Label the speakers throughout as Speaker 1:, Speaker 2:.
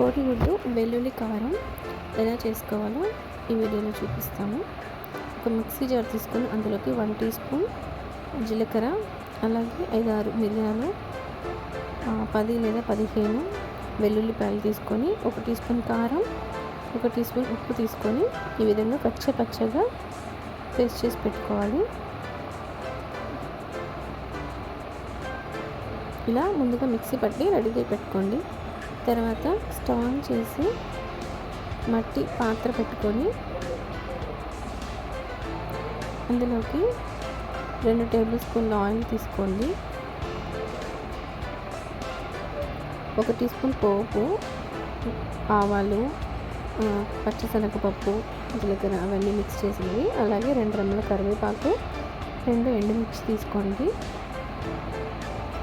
Speaker 1: కోడిగుడ్డు వెల్లుల్లి కారం ఎలా చేసుకోవాలో ఈ వీడియోలో చూపిస్తాము ఒక మిక్సీ జార్ తీసుకొని అందులోకి వన్ టీ స్పూన్ జీలకర్ర అలాగే ఐదు ఆరు మిరియాలు పది లేదా పదిహేను వెల్లుల్లిపాయలు తీసుకొని ఒక టీ స్పూన్ కారం ఒక టీ స్పూన్ ఉప్పు తీసుకొని ఈ విధంగా పచ్చ పచ్చగా పేస్ట్ చేసి పెట్టుకోవాలి. ఇలా ముందుగా మిక్సీ పట్టి రెడీగా పెట్టుకోండి. తర్వాత స్టవ్ ఆన్ చేసి మట్టి పాత్ర పెట్టుకొని అందులోకి రెండు టేబుల్ స్పూన్ల ఆయిల్ తీసుకోండి. ఒక టీ స్పూన్ పోపు ఆవాలు ఆ, పచ్చిశనగపప్పు జీలకర్ర అవన్నీ మిక్స్ చేసినవి. అలాగే రెండు రెమ్మల కరివేపాకు రెండు ఎండుమిర్చి తీసుకోండి.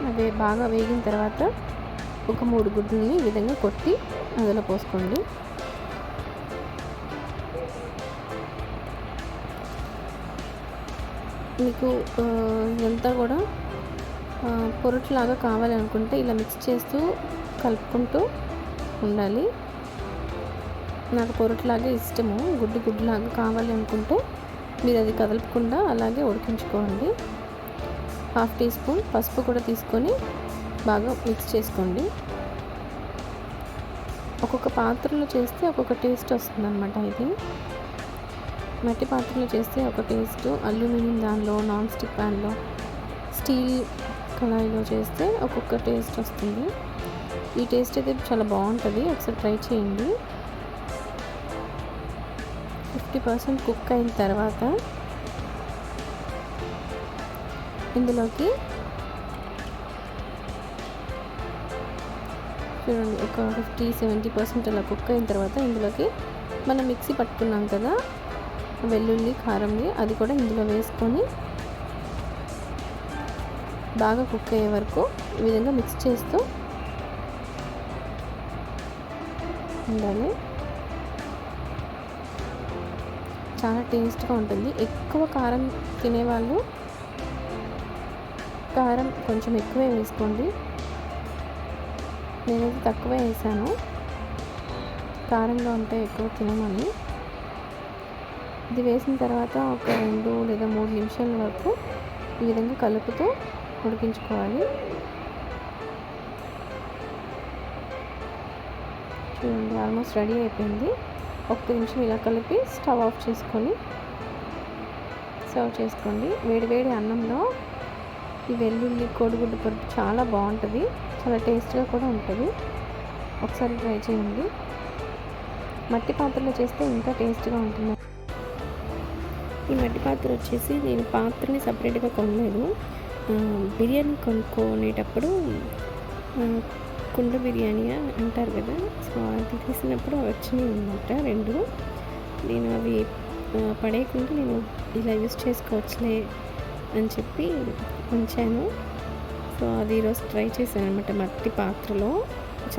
Speaker 1: అవి బాగా వేగిన తర్వాత ఒక మూడు గుడ్లని ఈ విధంగా కొట్టి అందులో పోసుకోండి. మీకు ఇదంతా కూడా పొరట్లాగా కావాలనుకుంటే ఇలా మిక్స్ చేస్తూ కలుపుకుంటూ ఉండాలి. నాకు పొరట్లాగే ఇష్టము. గుడ్డు గుడ్డులాగా కావాలి అనుకుంటే మీరు అది కదలకుండా అలాగే ఉడికించుకోండి. హాఫ్ టీ స్పూన్ పసుపు కూడా తీసుకొని బాగా మిక్స్ చేసుకోండి. ఒక్కొక్క పాత్రలో చేస్తే ఒక్కొక్క టేస్ట్ వస్తుంది అనమాట ఇది. మట్టి పాత్రలో చేస్తే ఒక టేస్ట్ అల్యూమినియం దానిలో నాన్ స్టిక్ ప్యాన్లో స్టీల్ కళాయిలో చేస్తే ఒక్కొక్క టేస్ట్ వస్తుంది. ఈ టేస్ట్ అయితే చాలా బాగుంటుంది. ఒకసారి ట్రై చేయండి. ఫిఫ్టీ పర్సెంట్ కుక్ అయిన తర్వాత ఇందులోకి చూడండి ఒక ఫిఫ్టీ సెవెంటీ పర్సెంట్ అలా కుక్ అయిన తర్వాత ఇందులోకి మనం మిక్సీ పట్టుకున్నాం కదా వెల్లుల్లి కారంని అది కూడా ఇందులో వేసుకొని బాగా కుక్ అయ్యే వరకు ఈ విధంగా మిక్స్ చేస్తూ ఉండాలి. చాలా టేస్ట్గా ఉంటుంది. ఎక్కువ కారం తినేవాళ్ళు కారం కొంచెం ఎక్కువే వేసుకోండి. నేనైతే తక్కువే వేసాను. కారంగా ఉంటే ఎక్కువ తినమని. ఇది వేసిన తర్వాత ఒక రెండు లేదా మూడు నిమిషాల వరకు ఈ విధంగా కలుపుతూ ఉడికించుకోవాలి. చూడండి ఆల్మోస్ట్ రెడీ అయిపోయింది. ఒక్క నిమిషం ఇలా కలిపి స్టవ్ ఆఫ్ చేసుకొని సర్వ్ చేసుకోండి. వేడి వేడి అన్నంలో ఈ వెల్లుల్లి కోడిగుడ్డు పొట్టు చాలా బాగుంటుంది. చాలా టేస్ట్గా కూడా ఉంటుంది. ఒకసారి ట్రై చేయండి. మట్టి పాత్రలో చేస్తే ఇంకా టేస్ట్గా ఉంటుంది. ఈ మట్టి పాత్ర వచ్చేసి నేను పాత్రని సపరేట్గా కొనలేదు. బిర్యానీ కొనుక్కునేటప్పుడు కుండ బిర్యానీ అంటారు కదా సో అది తీసినప్పుడు వచ్చినాయి అనమాట రెండు. నేను అవి పడేయకుండా నేను ఇలా యూస్ చేసుకోవచ్చులే అని చెప్పి ఉంచాను. సో అది ఈరోజు ట్రై చేశాను అనమాట మట్టి పాత్రలో.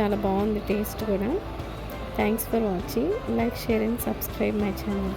Speaker 1: చాలా బాగుంది టేస్ట్ కూడా. Thanks for watching like share and subscribe my channel